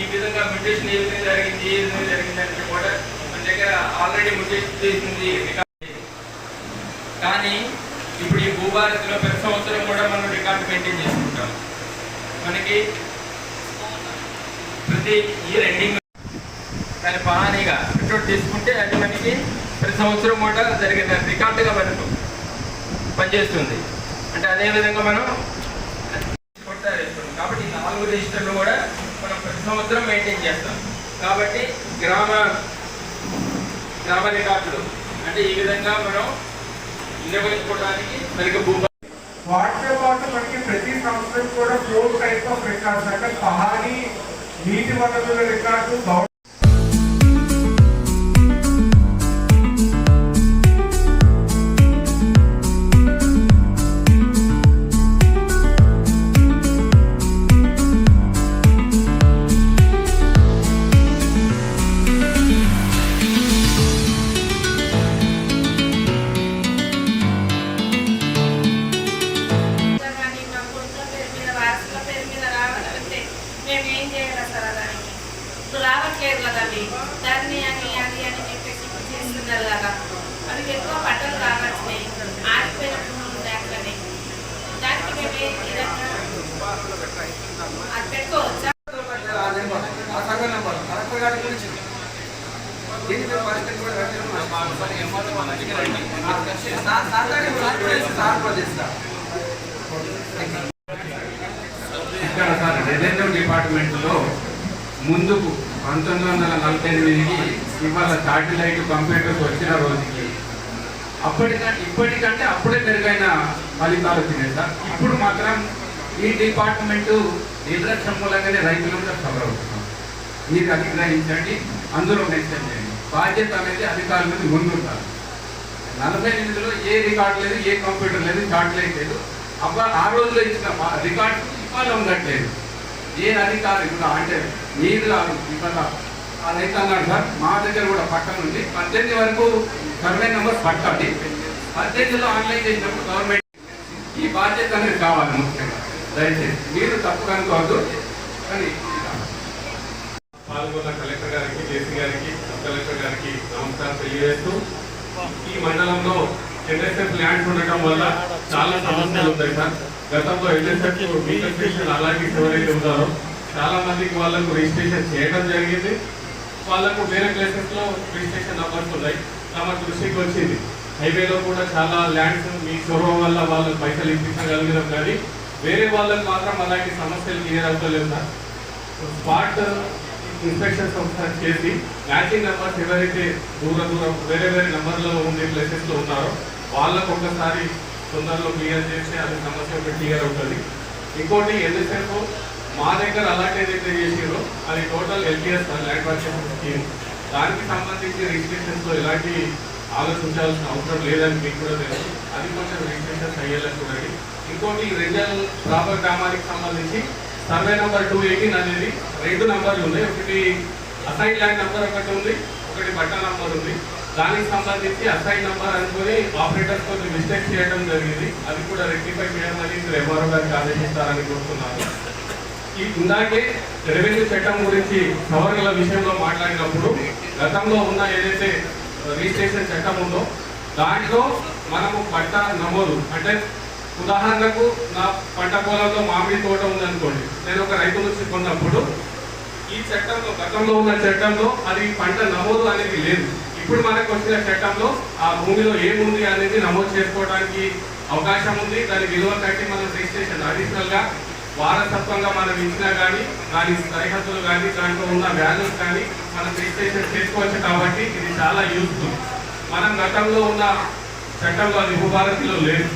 ఈ విధంగా మ్యూటేషన్ ఏ విధంగా జరిగింది ఏ విధంగా జరిగింది అంటే కూడా మన దగ్గర ఆల్రెడీ మ్యూటేషన్ చేసింది రికార్డ్ కానీ ఇప్పుడు ఈ భూభారతిలో ప్రతి సంవత్సరం కూడా మనం రికార్డు మెయింటైన్ చేసుకుంటాం. మనకి ప్రతి ఇయర్ ఎండింగ్ దాని పహానీగా రిపోర్ట్ తీసుకుంటే అది మనకి ప్రతి సంవత్సరం కూడా జరిగిన రికార్డుగా మనకు పనిచేస్తుంది. అంటే అదే విధంగా మనం కొట్టారు కాబట్టి ఈ నాలుగు రిజిస్టర్లు కూడా సంవత్సరం మెయింటైన్ చేస్తాం. కాబట్టి గ్రామ గ్రామ రికార్డులు. అంటే ఈ విధంగా మనం నిర్వహించుకోవడానికి మనకి భూ వాటితో పాటు మనకి ప్రతి సంవత్సరం కూడా ఫోర్ టైప్ ఆఫ్ రికార్డ్స్ అంటే పహాని నీటి వనరుల రికార్డు ఇక్కడ సార్ రెవెన్యూ డిపార్ట్మెంట్లో ముందుకు పంతొమ్మిది వందల నలభై ఎనిమిదికి ఇవాళ శాటిలైట్ కంప్యూటర్స్ వచ్చిన రోజుకి అప్పటికంటే ఇప్పటికంటే అప్పుడే మెరుగైన ఫలితాలు వచ్చినాయి సార్. ఇప్పుడు మాత్రం ఈ డిపార్ట్మెంట్ నిర్లక్ష్యం మూలంగానే రైతులంతా సఫర్ అవుతున్నాం మీరు అభిగ్రహించండి అందులో మెన్షన్ చేయండి. బాధ్యత అనేది అధికారుల మీద ముందుంటారు నలభై ఎనిమిదిలో ఏ రికార్డు లేదు ఏ కంప్యూటర్ లేదు చాట్లైట్ లేదు. అబ్బా ఆ రోజులో ఇచ్చిన మా- రికార్డు ఇవాళ ఉండట్లేదు. ఏ అధికారి ఇప్పుడు అంటే మీరు కాదు ఇవాళ ఆ రైతు అన్నాడు సార్ మా దగ్గర కూడా పట్టణం ఉంది. పద్దెనిమిది వరకు సర్వే నెంబర్ పట్టండి. పద్దెనిమిదిలో ఆన్లైన్ చేసినప్పుడు గవర్నమెంట్ ఈ బాధ్యత అనేది కావాలి ముఖ్యంగా. దయచేసి మీరు తప్పుగా అనుకోవద్దు. కానీ పాల్గొన్న కలెక్టర్ గారికి జేసీ గారికి కలెక్టర్ గారికి నమస్కారం తెలియజేస్తూ ఈ మండలంలో ఎన్ఎస్ఎఫ్ ల్యాండ్స్ ఉండటం వల్ల చాలా సమస్యలు ఉన్నాయి సార్. గతంలో ఎన్ఎస్ఎఫ్ రిజిస్ట్రేషన్ స్టేషన్ అలాగే ఎవరైతే ఉన్నారో చాలా మందికి వాళ్ళకు రిజిస్ట్రేషన్ చేయడం జరిగింది. వాళ్ళకు వేరే ప్లేసెస్లో రిజిస్ట్రేషన్ నంబర్స్ ఉన్నాయి. తమ దృష్టికి వచ్చింది. హైవేలో కూడా చాలా ల్యాండ్స్ మీ చొరవ వల్ల వాళ్ళకి పైసలు ఇప్పించగలిగినాం కానీ వేరే వాళ్ళకి మాత్రం అలాంటి సమస్యలు క్లియర్ అవుతలేవు సార్. స్పాట్ ఇన్స్పెక్షన్స్ ఒకసారి చేసి మ్యాచింగ్ నెంబర్స్ ఎవరైతే దూర దూరం వేరే వేరే నెంబర్లో ఉండే ప్లేసెస్లో ఉన్నారో వాళ్ళకు ఒకసారి తొందరలో క్లియర్ చేస్తే అది సమస్య ఒకటి క్లియర్ అవుతుంది. ఇంకోటి ఎన్ఎస్ఎఫ్ మా దగ్గర అలాంటి ఏదైతే చేసిరో అది total LPS land purchase scheme. దానికి సంబంధించి రిజిస్ట్రేషన్స్లో ఎలాంటి ఆలోచించాల్సిన అవసరం లేదని మీకు కూడా తెలుసు. అది కొంచెం రిజిస్ట్రేషన్స్ అయ్యేలా చూడండి. ఇంకోటి రెండల్ ప్రాపర్ గ్రామానికి సంబంధించి సర్వే నెంబర్ టూ ఎయిటీన్ అనేది రెండు నెంబర్లు ఉన్నాయి. ఒకటి అసైన్ ల్యాండ్ నెంబర్ ఒకటి ఉంది ఒకటి బట్ట నెంబర్ ఉంది. దానికి సంబంధించి అసైన్ నెంబర్ అనుకుని ఆపరేటర్స్ కొంచెం మిస్టేక్ చేయడం జరిగింది. అది కూడా రెక్టిఫై చేయడం అనేది ఎంఆర్ఓ గారికి ఆదేశిస్తారని కోరుతున్నాను. ఈ ఇందాకే రెవెన్యూ చట్టం గురించి సవరణల విషయంలో మాట్లాడినప్పుడు గతంలో ఉన్న ఏదైతే రిజిస్ట్రేషన్ చట్టం ఉందో దాంట్లో మనము పట్ట నమోదు అంటే ఉదాహరణకు నా పంట పొలంలో మామిడి తోట ఉందనుకోండి. నేను ఒక రైతు నుంచి కొన్నప్పుడు ఈ చట్టంలో గతంలో ఉన్న చట్టంలో అది పంట నమోదు అనేది లేదు. ఇప్పుడు మనకు వచ్చిన చట్టంలో ఆ భూమిలో ఏముంది అనేది నమోదు చేసుకోవడానికి అవకాశం ఉంది. దాని విలువ కట్టి మనం రిజిస్ట్రేషన్ అడిషనల్గా వారసత్వంగా మనం ఇచ్చినా కానీ దాని సరిహద్దులు కానీ దాంట్లో ఉన్న వాల్యూస్ కానీ మనం రిజిస్ట్రేషన్ చేసుకోవచ్చు కాబట్టి ఇది చాలా యూస్ఫుల్. మనం గతంలో ఉన్న చట్టంలో అది భూభారతిలో లేదు.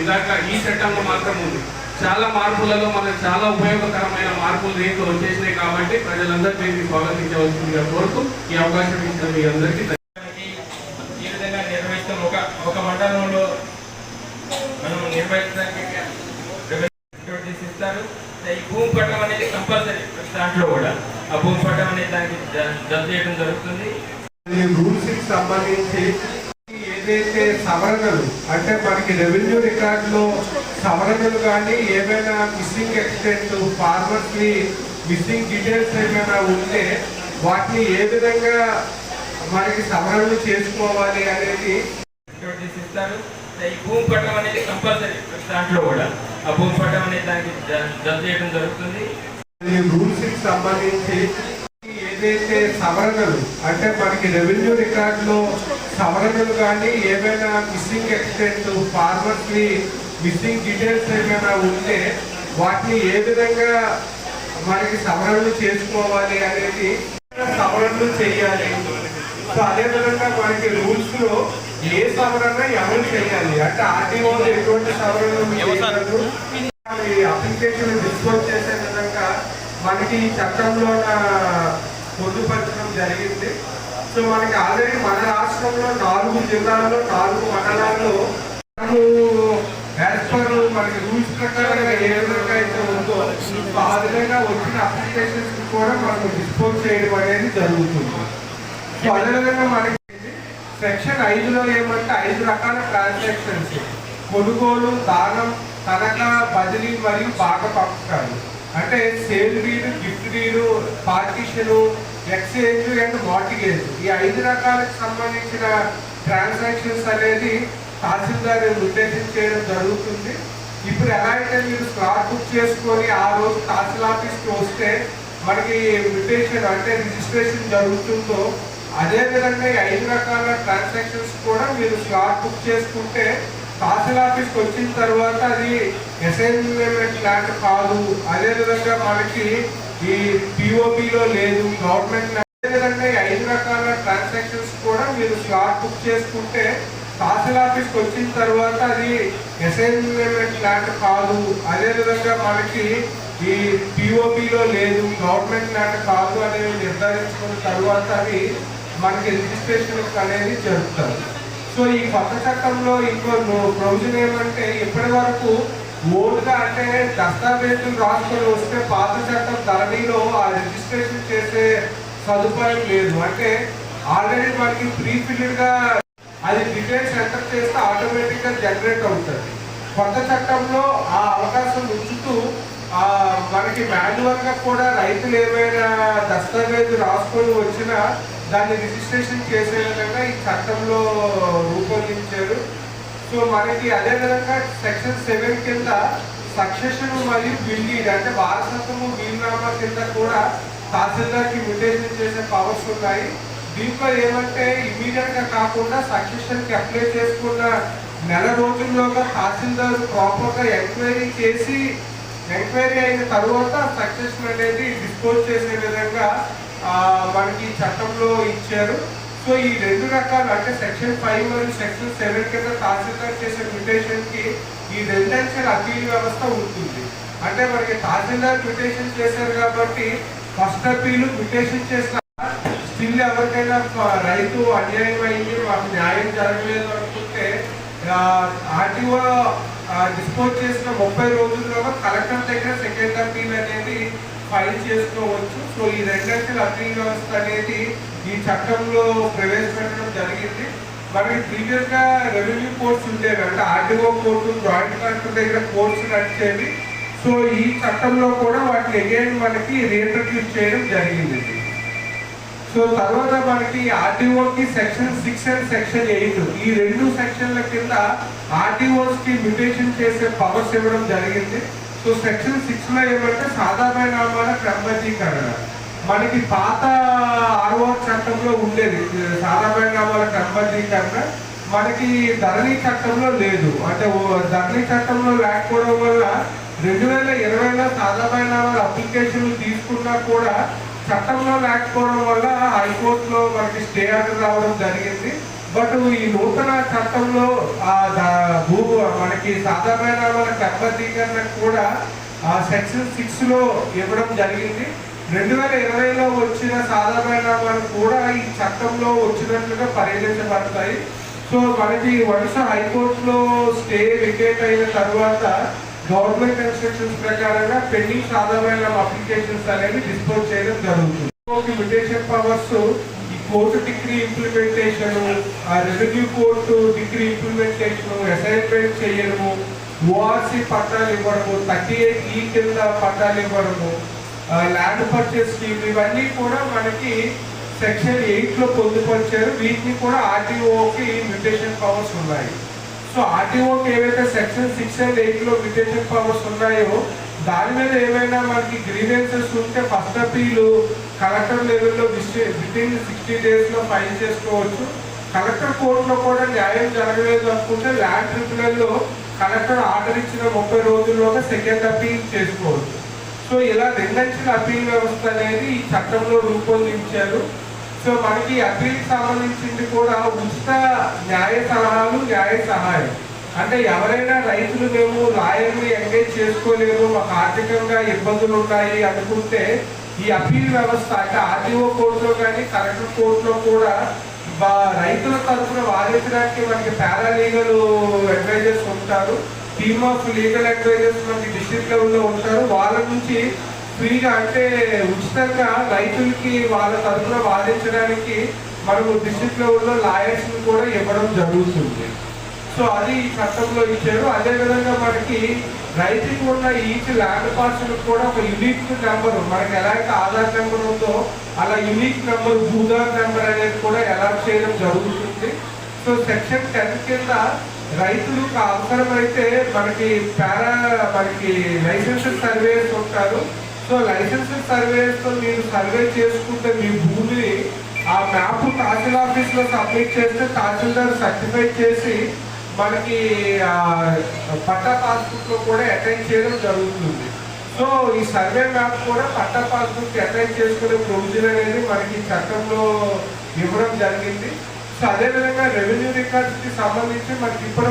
ఇందాక ఈ చట్టంలో మాత్రం ఉంది. చాలా మార్పులలో మనకు చాలా ఉపయోగకరమైన మార్పులు దీంట్లో వచ్చేసినాయి కాబట్టి ప్రజలందరూ దీన్ని స్వాగతించవలసిందిగా కోరుతూ ఈ అవకాశం ఇచ్చిన మీ అందరికీ ఈ విధంగా నిర్వహిస్తాం ఒక ఒక మండలంలో మనం నిర్వహించడానికి ఇస్తారు. ఈ భూమి పట్టం అనేది కంపల్సరీ దాంట్లో కూడా. ఆ భూమి పట్టం అనేది దానికి జ- జత చేయడం జరుగుతుంది. ఈ రూల్స్కి సంబంధించి ఏదైతే సవరణలు అంటే మనకి రెవెన్యూ రికార్డులో సవరణలు కానీ ఏమైనా మిస్సింగ్ ఎక్స్టెంట్ ఫార్మర్స్ని మిస్సింగ్ డీటెయిల్స్ ఏమైనా ఉంటే వాటిని ఏ విధంగా మనకి సవరణలు చేసుకోవాలి అనేది ఇస్తారు. ఈ భూమి పట్టం అనేది కంపల్సరీ దాంట్లో కూడా. ఆ భూమి పట్టం అనేది దానికి జత చేయడం జరుగుతుంది. రూల్స్కి సంబంధించి ఏదైతే సవరణలు అంటే మనకి రెవెన్యూ రికార్డులో సవరణలు కానీ ఏమైనా మిస్సింగ్ ఎక్స్టెంట్ ఫార్మర్స్ని మిస్సింగ్ డీటెయిల్స్ ఏమైనా ఉంటే వాటిని ఏ విధంగా మనకి సవరణలు చేసుకోవాలి అనేది సవరణలు చేయాలి. సో అదే విధంగా మనకి రూల్స్లో ఏ సవరణ ఎవరు చేయాలి? అంటే ఆర్టీఓ ఎటువంటి సవరణలు అప్లికేషన్ డిస్పోజ్ చేసే విధంగా మనకి ఈ చట్టంలో పొందుపరచడం జరిగింది. సో మనకి ఆల్రెడీ మన రాష్ట్రంలో నాలుగు జిల్లాల్లో నాలుగు మండలాల్లో మనము యాజ్ పర్ మనకి రూల్స్ ప్రకారంగా ఏ విధంగా అయితే ఉందో ఆ విధంగా వచ్చిన అప్లికేషన్స్ కూడా మనకు డిస్పోజ్ చేయడం అనేది జరుగుతుంది. సో అదేవిధంగా మనకి సెక్షన్ ఐదులో ఏమంటే ఐదు రకాల ట్రాన్సాక్షన్స్ కొనుగోలు దానం తనఖా బదిలీ మరియు భాగ పంపకాలు అంటే సేల్ డీడ్ గిఫ్ట్ రీలు పార్టీషను ఎక్స్చేంజ్ అండ్ మార్టిగేజ్ ఈ ఐదు రకాలకు సంబంధించిన ట్రాన్సాక్షన్స్ అనేది తహసీల్దార్ నిర్దేశం చేయడం జరుగుతుంది. ఇప్పుడు ఎలా అయితే మీరు స్లాట్ బుక్ చేసుకొని ఆ రోజు తహసీల్ ఆఫీస్కి వస్తే మనకి మ్యూటేషన్ అంటే రిజిస్ట్రేషన్ జరుగుతుందో అదే విధంగా ఈ ఐదు రకాల ట్రాన్సాక్షన్స్ కూడా మీరు స్లాట్ బుక్ చేసుకుంటే తహసీల్ ఆఫీస్కి వచ్చిన తర్వాత అది అసైన్మెంట్ ల్యాండ్ కాదు. అదే విధంగా మనకి ఈ పిఓపిలో లేదు. గవర్నమెంట్ అదే ఐదు రకాల ట్రాన్సాక్షన్స్ కూడా మీరు స్లాట్ బుక్ చేసుకుంటే తహసీల్ ఆఫీస్కి వచ్చిన తర్వాత అది అసైన్మెంట్ ల్యాండ్ కాదు. అదే విధంగా మనకి ఈ పిఓపిలో లేదు గవర్నమెంట్ ల్యాండ్ కాదు అనేది నిర్ధారించుకున్న తర్వాత అవి మనకి రిజిస్ట్రేషన్ అనేది జరుగుతుంది. సో ఈ కొత్త చట్టంలో ఇంకో ప్రొవిజన్ ఏమంటే ఇప్పటి వరకు మూడుగా అంటే దస్తావేజులు రాసుకొని వస్తే పాత చట్టం ధరణిలో ఆ రిజిస్ట్రేషన్ చేసే సదుపాయం లేదు. అంటే ఆల్రెడీ మనకి ప్రీ గా అది డీటెయిల్స్ ఎంటర్ చేస్తే ఆటోమేటిక్గా జనరేట్ అవుతుంది. కొత్త చట్టంలో ఆ అవకాశం ఉంచుతూ ఆ మనకి మాన్యువల్గా కూడా రైతులు ఏమైనా దస్తావేజు రాసుకొని వచ్చినా దాన్ని రిజిస్ట్రేషన్ చేసే విధంగా ఈ చట్టంలో రూపొందించారు. సో మనకి అదే విధంగా సెక్షన్ సెవెన్ కింద సక్సెషన్ మరియు బిల్డింగ్ అంటే వారసత్వము వీలునామా కింద కూడా తహసీల్దార్కి మ్యూటేషన్ చేసే పవర్స్ ఉన్నాయి దీంట్లో ఏమంటే ఇమీడియట్గా కాకుండా సక్సెషన్కి అప్లై చేసుకున్న నెల రోజుల్లోగా తహసీల్దార్ ప్రాపర్గా ఎంక్వైరీ చేసి ఎంక్వైరీ అయిన తర్వాత సక్సెషన్ అనేది డిస్పోజ్ చేసే విధంగా ఆ, మనకి చట్టంలో ఇచ్చారు. సో ఈ రెండు రకాలు అంటే సెక్షన్ ఫైవ్ మరియు సెక్షన్ సెవెన్ కింద తహసీల్దార్ చేసే మ్యూటేషన్కి ఈ రెండంచెల అపీల్ వ్యవస్థ ఉంటుంది. అంటే మనకి తహసీల్దార్ మ్యూటేషన్ చేశారు కాబట్టి ఫస్ట్ అపీల్ మ్యూటేషన్ చేసిన స్టిల్ ఎవరికైనా రైతు అన్యాయం అయింది మాకు న్యాయం జరగలేదు అనుకుంటే ఆర్టీఓ డిస్పోజ్ చేసిన ముప్పై రోజుల్లో దగ్గర సెకండ్ అపీల్ అనేది ఫైల్ చేసుకోవచ్చు. సో ఈ రెండంచెల అపీల్ వ్యవస్థ అనేది ఈ చట్టంలో ప్రవేశపెట్టడం జరిగింది. మనకి ప్రీవియస్గా రెవెన్యూ కోర్ట్స్ ఉండేవి. అంటే ఆర్టీఓ కోర్టు జాయింట్ కలెక్టర్ దగ్గర కోర్ట్స్ నడిచేవి. సో ఈ చట్టంలో కూడా వాటిని అగైన్ మనకి రీఇంట్రడ్యూస్ చేయడం జరిగింది. సో తర్వాత మనకి ఆర్టీఓకి section six and section eight ఈ రెండు సెక్షన్ల కింద ఆర్టీఓస్కి మ్యూటేషన్ చేసే పవర్స్ ఇవ్వడం జరిగింది. సో సెక్షన్ సిక్స్లో ఏమంటే సాధారణ నామాల క్రమబద్ధీకరణ. మనకి పాత ఆర్ఓ చట్టంలో ఉండేది. సాధారణ నామాల క్రమబద్ధీకరణ మనకి ధరణి చట్టంలో లేదు. అంటే ధరణి చట్టంలో లేకపోవడం వల్ల రెండు వేల ఇరవైలో సాధారణ నామాల అప్లికేషన్లు తీసుకున్నా కూడా చట్టంలో లేకపోవడం వల్ల హైకోర్టులో మనకి స్టే ఆర్డర్ రావడం జరిగింది. బట్ ఈ నూతన చట్టంలో ఆ భూ మనకి సాధారణ మన క్రమబద్ధీకరణ కూడా ఆ సెక్షన్ సిక్స్లో ఇవ్వడం జరిగింది. రెండు వేల ఇరవైలో వచ్చిన సాధారణ కూడా ఈ చట్టంలో వచ్చినట్లుగా పరిగణించబడతాయి. సో మనకి వరుస హైకోర్టులో స్టే వికేట్ అయిన తర్వాత గవర్నమెంట్ ఇన్స్ట్రక్షన్స్ ప్రకారంగా పెండింగ్ సాధారణ అప్లికేషన్స్ అనేవి డిస్పోజ్ చేయడం జరుగుతుంది. Mutation powers court decree implementation ఆ revenue court decree implementation assignment చేయడము ఓఆర్సీ పట్టాలు ఇవ్వడము థర్టీ ఎయిట్ ఈ కింద పట్టాలు ఇవ్వడము ల్యాండ్ పర్చేస్ స్కీమ్ ఇవన్నీ కూడా మనకి సెక్షన్ ఎయిట్లో పొందుపరిచారు. వీటిని కూడా ఆర్టీఓకి మ్యూటేషన్ పవర్స్ ఉన్నాయి. సో ఆర్టీఓకి ఏవైతే సెక్షన్ సిక్స్ అండ్ ఎయిట్లో మ్యూటేషన్ పవర్స్ ఉన్నాయో దాని మీద ఏమైనా మనకి గ్రీవెన్సెస్ ఉంటే ఫస్ట్ అపీలు కలెక్టర్ లెవెల్లో వితిన్ సిక్స్టీ డేస్లో ఫైల్ చేసుకోవచ్చు. కలెక్టర్ కోర్టులో కూడా న్యాయం జరగలేదు అనుకుంటే ల్యాండ్ ట్రిబ్యునల్లో కలెక్టర్ ఆర్డర్ ఇచ్చిన ముప్పై రోజుల్లోగా సెకండ్ అపీల్ చేసుకోవచ్చు. సో ఇలా రెండంచెల అపీల్ వ్యవస్థ అనేది ఈ చట్టంలో రూపొందించారు. సో మనకి అపీల్ సంబంధించింది కూడా ఉచిత న్యాయ సలహాలు న్యాయ సహాయం. అంటే ఎవరైనా రైతులు మేము లాయర్ని ఎంగేజ్ చేసుకోలేము మాకు ఆర్థికంగా ఇబ్బందులు ఉన్నాయి అనుకుంటే ఈ అప్పీల్ వ్యవస్థ అంటే ఆర్టీఓ కోర్టులో కానీ కలెక్టర్ కోర్టులో కూడా రైతుల తరఫున వాదించడానికి మనకి పారాలీగల్ అడ్వైజర్స్ ఉంటారు. టీమ్ ఆఫ్ లీగల్ అడ్వైజర్స్ మనకి డిస్ట్రిక్ట్ లెవెల్లో ఉంటారు. వాళ్ళ నుంచి ఫ్రీగా అంటే ఉచితంగా రైతులకి వాళ్ళ తరఫున వాదించడానికి మనము డిస్ట్రిక్ట్ లెవెల్లో లాయర్స్ని కూడా ఇవ్వడం జరుగుతుంది. సో అది ఈ చట్టంలో ఇచ్చారు. అదే విధంగా మనకి రైతుకి ఉన్న ఈచ్ ల్యాండ్ పార్సల్ కూడా ఒక యునిక్ నెంబర్. మనకి ఎలా అయితే ఆధార్ నెంబర్ ఉందో అలా యునిక్ నెంబర్ భూధార్ నెంబర్ అనేది కూడా అలాట్ చేయడం జరుగుతుంది. సో సెక్షన్ టెన్ కింద రైతులకు అవసరమైతే మనకి పారా మనకి లైసెన్స్ సర్వేస్ ఉంటారు. సో లైసెన్స్ సర్వేస్తో మీరు సర్వే చేసుకుంటే మీ భూమిని ఆ మ్యాప్ తహసీల్ ఆఫీస్లో సబ్మిట్ చేస్తే తహసీల్దార్ సర్టిఫై చేసి మనకి ఆ, పట్టా పాస్బుక్లో కూడా అటెండ్ చేయడం జరుగుతుంది. సో ఈ సర్వే మ్యాప్ కూడా పట్టా పాస్బుక్ అటెండ్ చేసుకునే ప్రొవిజన్ అనేది మనకి చట్టంలో ఇవ్వడం జరిగింది. సో అదేవిధంగా రెవెన్యూ రికార్డ్స్కి సంబంధించి మనకి ఇప్పటి